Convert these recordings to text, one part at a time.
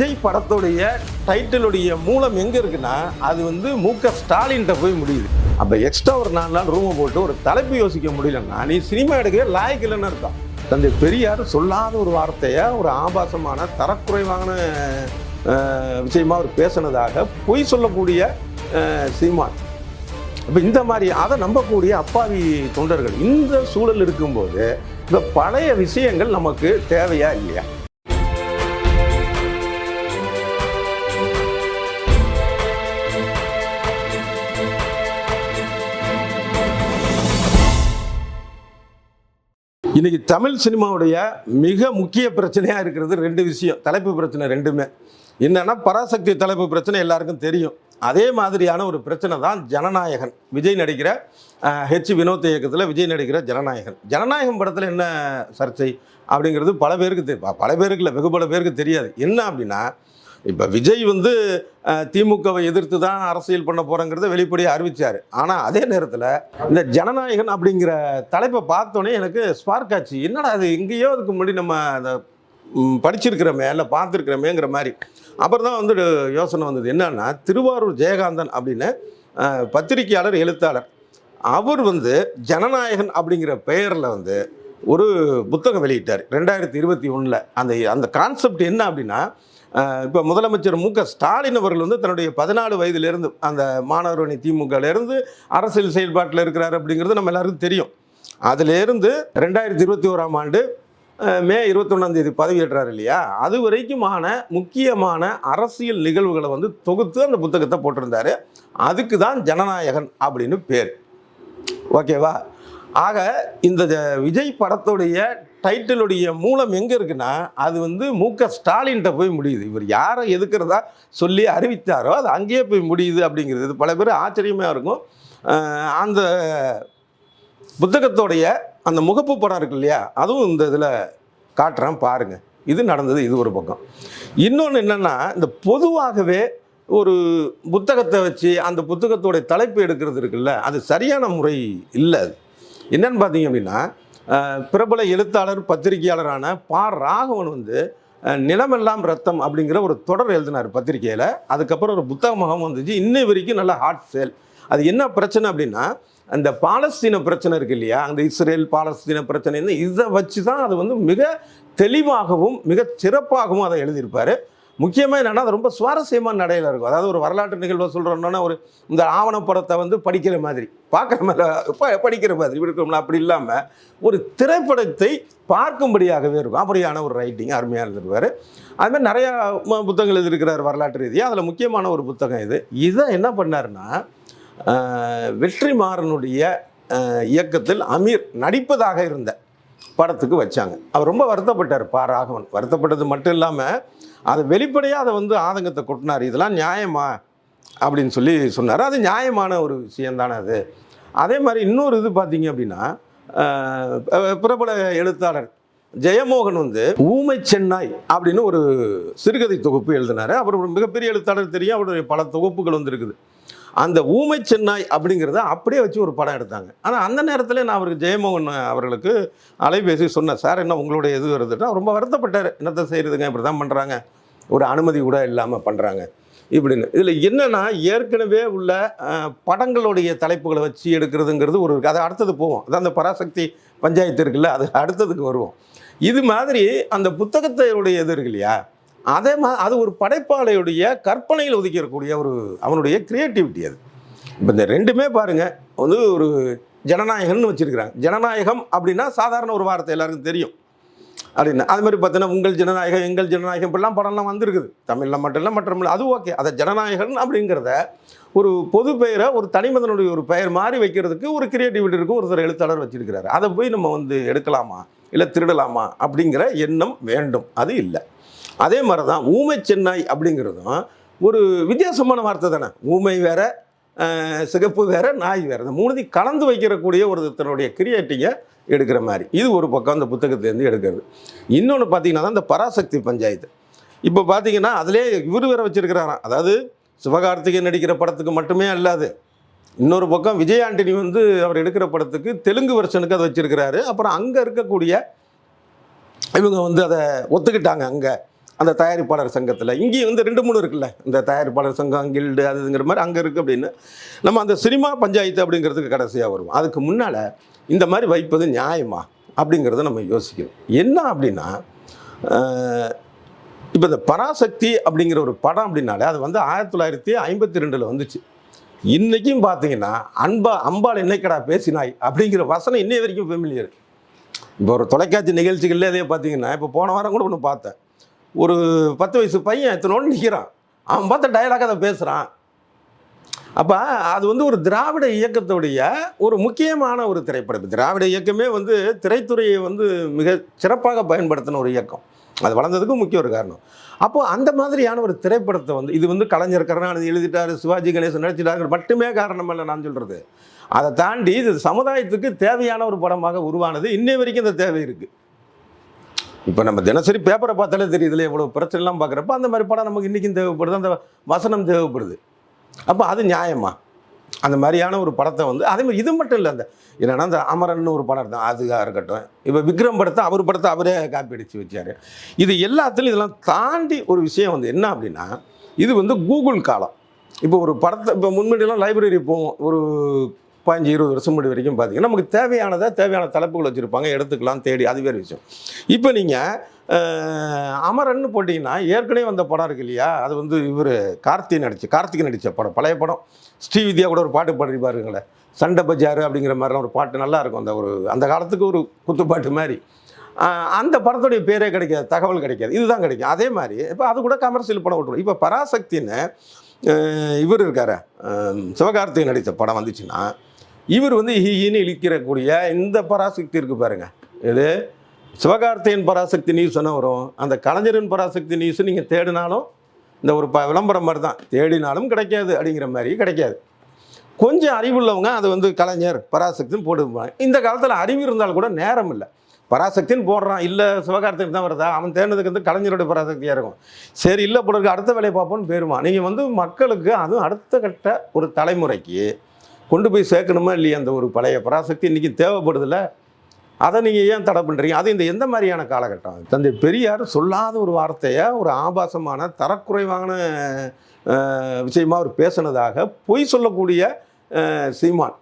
விஜய் படத்துடைய டைட்டிலுடைய மூலம் எங்க இருக்குன்னா அது வந்து மு க ஸ்டாலின்கிட்ட போய் முடியுது. அப்போ எக்ஸ்ட்ரா ஒரு நாலு நாள் ரூமை போட்டு ஒரு தலைப்பு யோசிக்க முடியலன்னா நீ சினிமா எடுக்க லாய்க்கு இல்லைன்னு அர்த்தம். தந்தை பெரியார் சொல்லாத ஒரு வார்த்தையை ஒரு ஆபாசமான தரக்குறைவான விஷயமா அவர் பேசினதாக பொய் சொல்லக்கூடிய அஹ், சீமான் இந்த மாதிரி அதை நம்பக்கூடிய அப்பாவி தொண்டர்கள் இந்த சூழல் இருக்கும்போது இந்த பழைய விஷயங்கள் நமக்கு தேவையா இல்லையா? இன்னைக்கு தமிழ் சினிமாவுடைய மிக முக்கிய பிரச்சனையாக இருக்கிறது ரெண்டு விஷயம். தலைப்பு பிரச்சனை ரெண்டுமே. என்னன்னா பராசக்தி தலைப்பு பிரச்சனை எல்லாருக்கும் தெரியும். அதே மாதிரியான ஒரு பிரச்சனை தான் ஜனநாயகன். விஜய் நடிக்கிற ஹெச் வினோத் இயக்கத்தில் விஜய் நடிக்கிற ஜனநாயகன். ஜனநாயகம் படத்தில் என்ன சர்ச்சை? அப்படிங்கிறது பல பேருக்கு தெரியும் பல பேருக்கு இல்லை வெகு பல பேருக்கு தெரியாது. என்ன அப்படின்னா இப்போ விஜய் வந்து திமுகவை எதிர்த்து தான் அரசியல் பண்ண போகிறேங்கிறத வெளிப்படையாக அறிவித்தார் ஆனால் அதே நேரத்தில் இந்த ஜனநாயகன் அப்படிங்கிற தலைப்பை பார்த்தோன்னே எனக்கு ஸ்பார்க் ஆச்சு. என்னடா அது எங்கேயோ அதுக்கு முன்னாடி நம்ம அந்த படிச்சிருக்கிறோமே இல்லை பார்த்துருக்கிறோமேங்கிற மாதிரி. அப்புறம் தான் வந்து யோசனை வந்தது. என்னன்னா திருவாரூர் ஜெயகாந்தன் அப்படின்னு பத்திரிகையாளர் எழுத்தாளர். அவர் வந்து ஜனநாயகன் அப்படிங்கிற பெயரில் வந்து ஒரு புத்தகம் வெளியிட்டார். ரெண்டாயிரத்தி இருபத்தி ஒன்றில் அந்த அந்த கான்செப்ட் என்ன அப்படின்னா இப்போ முதலமைச்சர் மு க ஸ்டாலின் அவர்கள் வந்து தன்னுடைய பதினாலு வயதிலிருந்து அந்த மாணவரணி திமுகலேருந்து அரசியல் செயல்பாட்டில் இருக்கிறார் அப்படிங்கிறது நம்ம எல்லாருக்கும் தெரியும். அதிலேருந்து ரெண்டாயிரத்தி இருபத்தி ஓராம் ஆண்டு மே இருபத்தொன்னாம் தேதி பதவியேற்றார் இல்லையா? அது வரைக்குமான முக்கியமான அரசியல் நிகழ்வுகளை வந்து தொகுத்து அந்த புத்தகத்தை போட்டிருந்தார். அதுக்கு தான் ஜனநாயகன் அப்படின்னு பேர். ஓகேவா? ஆக இந்த ஜ- விஜய் படத்துடைய டைட்டிலுடைய மூலம் எங்கே இருக்குன்னா அது வந்து மு க ஸ்டாலின்கிட்ட போய் முடியுது. இவர் யாரை எதுக்குறதா சொல்லி அறிவித்தாரோ அது அங்கேயே போய் முடியுது அப்படிங்கிறது. இது பல பேர் ஆச்சரியமாக இருக்கும். அந்த புத்தகத்தோடைய அந்த முகப்பு படம் இருக்கு இல்லையா அதுவும் இந்த இதில் காட்டுறேன் பாருங்கள் இது நடந்தது இது ஒரு பக்கம். இன்னொன்று என்னென்னா இந்த பொதுவாகவே ஒரு புத்தகத்தை வச்சு அந்த புத்தகத்தோடைய தலைப்பு எடுக்கிறது இருக்குல்ல அது சரியான முறை இல்லை அது. என்னன்னு பார்த்தீங்க அப்படின்னா பிரபல எழுத்தாளர் பத்திரிகையாளரான பா. ராகவன் வந்து நிலமெல்லாம் ரத்தம் அப்படிங்கிற ஒரு தொடர் எழுதினார் பத்திரிகையில். அதுக்கப்புறம் ஒரு புத்தகமாகவும் வந்துச்சு. இன்னை வரைக்கும் நல்ல ஹாட் சேல் அது என்ன பிரச்சனை அப்படின்னா அந்த பாலஸ்தீன பிரச்சனை இருக்கு இல்லையா? அந்த இஸ்ரேல் பாலஸ்தீன பிரச்சனை இதை வச்சு தான் அது வந்து மிக தெளிவாகவும் மிக சிறப்பாகவும் அதை எழுதியிருப்பார். முக்கியமாக என்னென்னா அது ரொம்ப சுவாரஸ்யமான நடையில் இருக்கும். அதாவது ஒரு வரலாற்று நிகழ்வை சொல்கிறோன்னா ஒரு இந்த ஆவணப்படத்தை வந்து படிக்கிற மாதிரி பார்க்குற மாதிரி ப- படிக்கிற மாதிரி இருக்கும்ல. அப்படி இல்லாமல் ஒரு திரைப்படத்தை பார்க்கும்படியாகவே இருக்கும். அப்படியான ஒரு ரைட்டிங் அருமையாக இருந்திருப்பார் அதுமாதிரி நிறையா புத்தகங்கள் எழுதியிருக்கிறார் வரலாற்று ரீதியாக அதில் முக்கியமான ஒரு புத்தகம் இது. இதை என்ன பண்ணாருன்னா வெற்றிமாறனுடைய இயக்கத்தில் அமீர் நடிப்பதாக இருந்த படத்துக்கு வச்சாங்க. அவர் ரொம்ப வருத்தப்பட்டார் பா ராகவன். வருத்தப்பட்டது மட்டும் இல்லாமல் அதை வெளிப்படையாக அதை வந்து ஆதங்கத்தை கொட்டினார். இதெல்லாம் நியாயமா? அப்படின்னு சொல்லி சொன்னார். அது நியாயமான ஒரு விஷயம் தானே அது. அதே மாதிரி இன்னொரு இது பார்த்தீங்க அப்படின்னா பிரபல எழுத்தாளர் ஜெயமோகன் வந்து ஊமை சென்னாய் அப்படின்னு ஒரு சிறுகதை தொகுப்பு எழுதினார். அவர் ஒரு மிகப்பெரிய எழுத்தாளர் தெரியும். அவருடைய பல தொகுப்புகள் வந்துருக்குது. அந்த ஊமை சென்னாய் அப்படிங்கிறத அப்படியே வச்சு ஒரு படம் எடுத்தாங்க. ஆனால் அந்த நேரத்தில் நான் அவருக்கு ஜெயமோகன் அவர்களுக்கு அலைபேசி சொன்னேன். சார் என்ன உங்களுடைய இது வருதுன்னா? ரொம்ப வருத்தப்பட்டார். என்னத்தை செய்கிறதுங்க இப்படி தான் பண்ணுறாங்க ஒரு அனுமதி கூட இல்லாமல் பண்ணுறாங்க இப்படின்னு. இதில் என்னென்னா ஏற்கனவே உள்ள படங்களுடைய தலைப்புகளை வச்சு எடுக்கிறதுங்கிறது ஒரு அது அடுத்தது போவோம். அதான் அந்த பராசக்தி பஞ்சாயத்து இருக்குல்ல அது அடுத்ததுக்கு வருவோம். இது மாதிரி அந்த புத்தகத்தையுடைய இது இருக்கு இல்லையா? அதே மா அது ஒரு படைப்பாளையுடைய கற்பனையில் ஒதுக்கிடக்கூடிய ஒரு அவனுடைய கிரியேட்டிவிட்டி அது. இப்போ இந்த ரெண்டுமே பாருங்க வந்து ஒரு ஜனநாயகம்னு வச்சுருக்கிறாங்க. ஜனநாயகம் அப்படின்னா சாதாரண ஒரு வார்த்தை எல்லாருக்கும் தெரியும். அப்படின்னு. அது மாதிரி பார்த்தீங்கன்னா உங்கள் ஜனநாயகம் எங்கள் ஜனநாயகம் இப்படிலாம் படம்லாம் வந்திருக்குது. தமிழில் மட்டும் இல்லை மற்ற அது ஓகே. அதை ஜனநாயகன் அப்படிங்கிறத ஒரு பொது பெயரை ஒரு தனிமதனுடைய ஒரு பெயர் மாறி வைக்கிறதுக்கு ஒரு கிரியேட்டிவிட்டி இருக்கும் ஒருத்தர் எழுத்தாளர் வச்சிருக்கிறாரு. அதை போய் நம்ம வந்து எடுக்கலாமா? இல்லை திருடலாமா? அப்படிங்கிற எண்ணம் வேண்டும். அது இல்லை. அதே மாதிரி தான் ஊமை சென்னாய் அப்படிங்கிறதும் ஒரு வித்தியாசமான வார்த்தை தானே. ஊமை வேற சிகப்பு வேற நாய் வேற. இந்த மூணுத்தையும் கலந்து வைக்கிறக்கூடிய ஒருத்தருடைய கிரியேட்டிங்கை எடுக்கிற மாதிரி. இது ஒரு பக்கம் அந்த புத்தகத்துலேருந்து எடுக்கிறது. இன்னொன்று பார்த்தீங்கன்னா தான் இந்த பராசக்தி பஞ்சாயத்து. இப்போ பார்த்தீங்கன்னா அதிலே இவர் வேற வச்சுருக்கிறாராம். அதாவது சிவகார்த்திகேயன் நடிக்கிற படத்துக்கு மட்டுமே அல்லாது இன்னொரு பக்கம் விஜய் ஆண்டனி வந்து அவர் எடுக்கிற படத்துக்கு தெலுங்கு வெர்ஷனுக்கு அதை வச்சுருக்கிறாரு. அப்புறம் அங்கே இருக்கக்கூடிய இவங்க வந்து அதை ஒத்துக்கிட்டாங்க அங்கே. அந்த தயாரிப்பாளர் சங்கத்தில். இங்கேயும் வந்து ரெண்டு மூணு இருக்குல்ல. இந்த தயாரிப்பாளர் சங்கம் கில்டு அதுங்கிற மாதிரி அங்கே இருக்குது அப்படின்னு. நம்ம அந்த சினிமா பஞ்சாயத்து அப்படிங்கிறதுக்கு கடைசியாக வருவோம். அதுக்கு முன்னால் இந்த மாதிரி வைப்பது நியாயமா அப்படிங்கிறத நம்ம யோசிக்கணும். என்ன அப்படின்னா இப்போ இந்த பராசக்தி அப்படிங்கிற ஒரு படம் அப்படின்னாலே அது வந்து ஆயிரத்தி தொள்ளாயிரத்தி ஐம்பத்தி ரெண்டில் வந்துச்சு. இன்றைக்கும் பார்த்தீங்கன்னா அன்பா அம்பாள் என்னைக்கடா பேசினாய் அப்படிங்கிற வசனம் இன்னைய வரைக்கும் ஃபெமிலியர் இப்போ ஒரு தொலைக்காட்சி நிகழ்ச்சிகள்லேயே அதே பார்த்தீங்கன்னா இப்போ போன வாரம் கூட ஒன்று பார்த்தேன். ஒரு பத்து வயசு பையன் எத்தனோடு நிற்கிறான் அவன் பார்த்த டயலாக அதை பேசுகிறான் அப்போ அது வந்து ஒரு திராவிட இயக்கத்துடைய ஒரு முக்கியமான ஒரு திரைப்படம். திராவிட இயக்கமே வந்து திரைத்துறையை வந்து மிக சிறப்பாக பயன்படுத்தின ஒரு இயக்கம். அது வளர்ந்ததுக்கு முக்கிய ஒரு காரணம். அப்போது அந்த மாதிரியான ஒரு திரைப்படத்தை வந்து இது வந்து கலைஞர் கருணாநிதி எழுதிட்டார் சிவாஜி கணேசன் நடிச்சிட்டார்கள் மட்டுமே காரணம் இல்லை நான் சொல்கிறது அதை தாண்டி இது சமுதாயத்துக்கு தேவையான ஒரு படமாக உருவானது இன்னை வரைக்கும் இந்த தேவை இருக்குது இப்போ நம்ம தினசரி பேப்பரை பார்த்தாலே தெரியுதுல எவ்வளோ பிரச்சனைலாம் பார்க்குறப்ப அந்த மாதிரி படம் நமக்கு இன்றைக்கும் தேவைப்படுது. அந்த வசனம் தேவைப்படுது. அப்போ அது நியாயமா? அந்த மாதிரியான ஒரு படத்தை வந்து அதே மாதிரி இது மட்டும் இல்லை அந்த என்னென்னா அந்த அமரன் ஒரு படம் இருந்தால் அதுக்காக இருக்கட்டும். இப்போ விக்ரம் படத்தை அவர் படத்தை அவரே காப்பி அடித்து வச்சார். இது எல்லாத்துலையும் இதெல்லாம் தாண்டி ஒரு விஷயம் வந்து என்ன அப்படின்னா இது வந்து கூகுள் காலம். இப்போ ஒரு படத்தை இப்போ முன்னாடியெல்லாம் லைப்ரரி போவோம். ஒரு பதினஞ்சு இருபது வருஷம் முடி வரைக்கும் பார்த்தீங்கன்னா நமக்கு தேவையானதை தேவையான தலைப்புகள் வச்சுருப்பாங்க எடுத்துக்கலாம் தேடி அது வேறு விஷயம். இப்போ நீங்கள் அமரன்னு போட்டிங்கன்னா ஏற்கனவே வந்த படம் இருக்கு இல்லையா? அது வந்து இவர் கார்த்தி நடிச்சு கார்த்திகை நடித்த படம் பழைய படம். ஸ்ரீவித்யா கூட ஒரு பாட்டு பாடி பாருங்களேன். சண்டை பஜாரு அப்படிங்கிற மாதிரிலாம் ஒரு பாட்டு நல்லா இருக்கும். அந்த ஒரு அந்த காலத்துக்கு ஒரு குத்துப்பாட்டு மாதிரி. அந்த படத்துடைய பேரே கிடைக்காது தகவல் கிடைக்காது. இதுதான் கிடைக்கும். அதே மாதிரி இப்போ அது கூட கமர்ஷியல் படம் விட்டுரும். இப்போ பராசக்தின்னு இவர் இருக்கார். சிவகார்த்திகை நடித்த படம் வந்துச்சுன்னா இவர் வந்து ஹீன்னு இழிக்கிறக்கூடிய இந்த பராசக்தி இருக்கு பாருங்க. இது சிவகார்த்தியன் பராசக்தி நியூஸ் வரும். அந்த கலைஞரின் பராசக்தி நியூஸ் நீங்கள் தேடினாலும் இந்த ஒரு ப விளம்பரம் மாதிரி தான். தேடினாலும் கிடைக்காது அப்படிங்கிற மாதிரி கிடைக்காது. கொஞ்சம் அறிவுள்ளவங்க அது வந்து கலைஞர் பராசக்தின்னு போட்டுப்பாங்க. இந்த காலத்தில் அறிவு இருந்தால் கூட நேரம் இல்லை. பராசக்தின்னு போடுறான். இல்லை சிவகார்த்திகன் தான் வருதா? அவன் தேர்ந்ததுக்கு வந்து கலைஞருடைய பராசக்தியாக இருக்கும். சரி இல்லை போடுறதுக்கு அடுத்த வேலையை பார்ப்போன்னு போயிடுவான் நீங்கள் வந்து மக்களுக்கு அதுவும் அடுத்த கட்ட ஒரு தலைமுறைக்கு கொண்டு போய் சேர்க்கணுமா இல்லையா அந்த ஒரு பழைய பராசக்தி? இன்றைக்கி தேவைப்படுதில்ல. அதை நீங்கள் ஏன் தடை பண்ணுறீங்க அது இந்த எந்த மாதிரியான காலகட்டம்? தந்தை பெரியார் சொல்லாத ஒரு வார்த்தையை ஒரு ஆபாசமான தரக்குறைவான விஷயமாக விஷயமா அவர் பேசுனதாக பொய் சொல்லக்கூடிய சீமான்.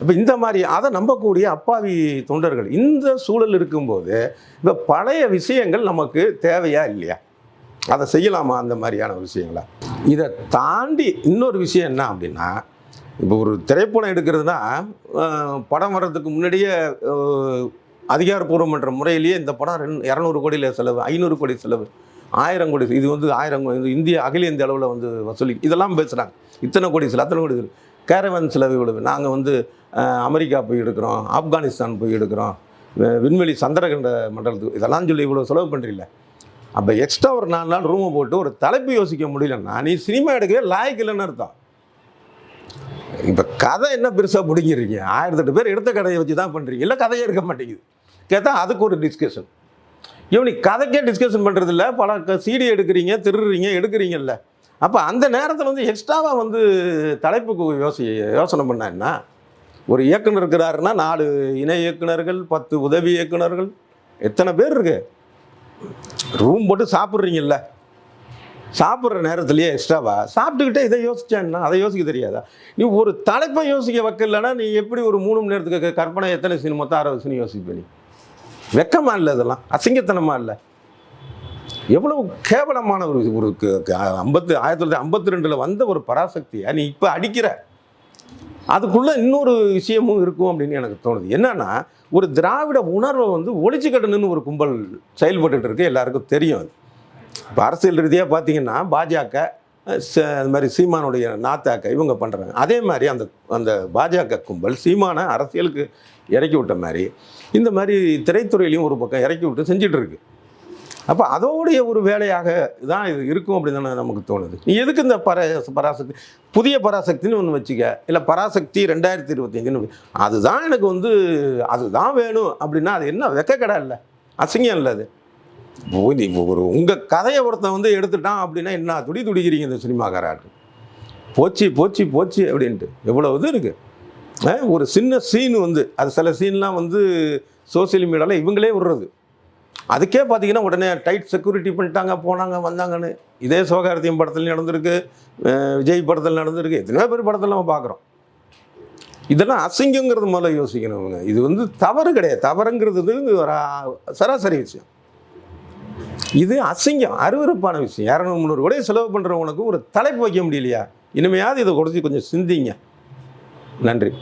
இப்போ இந்த மாதிரி அதை நம்பக்கூடிய அப்பாவி தொண்டர்கள் இந்த சூழல் இருக்கும்போது இப்போ பழைய விஷயங்கள் நமக்கு தேவையா இல்லையா? அதை செய்யலாமா அந்த மாதிரியான விஷயங்களா? இதை தாண்டி இன்னொரு விஷயம் என்ன அப்படின்னா இப்போ ஒரு திரைப்படம் எடுக்கிறதுனா படம் வர்றதுக்கு முன்னாடியே அதிகாரப்பூர்வமன்ற முறையிலேயே இந்த படம் ரெண்டு இரநூறு கோடியில் செலவு ஐநூறு கோடி செலவு ஆயிரம் கோடி இது வந்து ஆயிரம் கோடி இது இந்திய அகில இந்திய அளவில் வந்து வசூலி இதெல்லாம் பேசுகிறாங்க இத்தனை கோடி செலவு அத்தனை கோடி செலவு. கேரவன் செலவு இவ்வளவு. நாங்கள் வந்து அமெரிக்கா போய் எடுக்கிறோம் ஆப்கானிஸ்தான் போய் எடுக்கிறோம் விண்வெளி சந்திரகண்ட மண்டலத்துக்கு இதெல்லாம் சொல்லி இவ்வளோ செலவு பண்ணுறீங்கள அப்போ எக்ஸ்ட்ரா ஒரு நாலு நாள் ரூமை போட்டு ஒரு தலைப்பு யோசிக்க முடியலன்னா நீ சினிமா எடுக்கவே லாய்க்கு இல்லைன்னு அர்த்தம். இப்போ கதை என்ன பெருசாக பிடிங்கிறீங்க ஆயிரத்தெட்டு பேர் எடுத்த கதையை வச்சு தான் பண்ணுறீங்க இல்லை கதையே இருக்க மாட்டேங்குது. கேட்டால் அதுக்கு ஒரு டிஸ்கஷன் இவனி கதைக்கே டிஸ்கஷன் பண்ணுறதில்ல பல சீடி எடுக்கிறீங்க திருடுறீங்க எடுக்கிறீங்கல்ல. அப்போ அந்த நேரத்தில் வந்து எக்ஸ்ட்ராவாக வந்து தலைப்புக்கு யோசி யோசனை பண்ணா ஒரு இயக்குனர் இருக்கிறாருன்னா நாலு இணை இயக்குனர்கள் பத்து உதவி இயக்குனர்கள் எத்தனை பேர் இருக்கு? ரூம் போட்டு சாப்பிட்றீங்கல்ல. சாப்பிட்ற நேரத்துலையே எக்ஸ்ட்ராவா சாப்பிட்டுக்கிட்டே இதை யோசிச்சேன்னா அதை யோசிக்க தெரியாதா? நீ ஒரு தலைப்பை யோசிக்க வைக்கலன்னா நீ எப்படி ஒரு மூணு மணி நேரத்துக்கு கற்பனை எத்தனை சீன் மொத்தம் அறுபது சீன் யோசிப்ப நீ? வெக்கமா இல்லை இதெல்லாம்? அசிங்கத்தனமாக இல்லை? எவ்வளவு கேவலமான ஒரு ஒரு ஐம்பத்து ஆயிரத்தி தொள்ளாயிரத்தி ஐம்பத்தி ரெண்டில் வந்த ஒரு பராசக்தியை நீ இப்போ அடிக்கிற? அதுக்குள்ளே இன்னொரு விஷயமும் இருக்கும் அப்படின்னு எனக்கு தோணுது. என்னென்னா ஒரு திராவிட உணர்வை வந்து ஒழிச்சு கட்டணுன்னு ஒரு கும்பல் செயல்பட்டுட்டு இருக்கு. எல்லாருக்கும் தெரியும் அது. இப்போ அரசியல் ரீதியாக பார்த்தீங்கன்னா பாஜக ச- அது மாதிரி சீமானுடைய நாத்தாக்க இவங்க பண்ணுறாங்க அதே மாதிரி அந்த அந்த பாஜக கும்பல் சீமான அரசியலுக்கு இறக்கி விட்ட மாதிரி இந்த மாதிரி திரைத்துறையிலையும் ஒரு பக்கம் இறக்கி விட்டு செஞ்சிட்ருக்கு அப்போ அதோடைய ஒரு வேலையாக தான் இது இருக்கும் அப்படின்னு தானே நமக்கு தோணுது. நீ எதுக்கு இந்த பர பராசக்தி புதிய பராசக்தின்னு ஒன்று வச்சுக்க? இல்லை பராசக்தி ரெண்டாயிரத்தி இருபத்தஞ்சுன்னு அதுதான் எனக்கு வந்து அதுதான் வேணும் அப்படின்னா அது என்ன வெக்கக்கடை இல்லை. அசிங்கம் இல்லை அது. ஒரு உங்கள் கதையை ஒருத்தன் வந்து எடுத்துட்டான் அப்படின்னா என்ன துடி துடிக்கிறீங்க இந்த சினிமாக்காராட்டு போச்சு போச்சு போச்சு அப்படின்ட்டு. எவ்வளோ இது இருக்குது ஒரு சின்ன சீன் வந்து அது சில சீன்லாம் வந்து சோசியல் மீடியாவில் இவங்களே விடுறது. அதுக்கே பார்த்தீங்கன்னா உடனே டைட் செக்யூரிட்டி பண்ணிட்டாங்க போனாங்க வந்தாங்கன்னு. இதே சிவகார்த்தியம் படத்தில் நடந்திருக்கு விஜய் படத்தில் நடந்திருக்கு எத்தனையோ பேர் படத்தில் நம்ம பார்க்குறோம். இதெல்லாம் அசிங்கங்கிறது முதல்ல யோசிக்கணும் இது வந்து தவறு கிடையாது. தவறுங்கிறது ஒரு சராசரி விஷயம். இது அசிங்கம் அருவருப்பான விஷயம். இரநூறு முந்நூறு கூட செலவு பண்ணுறவங்களுக்கு ஒரு தலைப்பு வைக்க முடியலையா? இனிமையாவது இதை கொடுத்து கொஞ்சம் சிந்திங்க. நன்றி.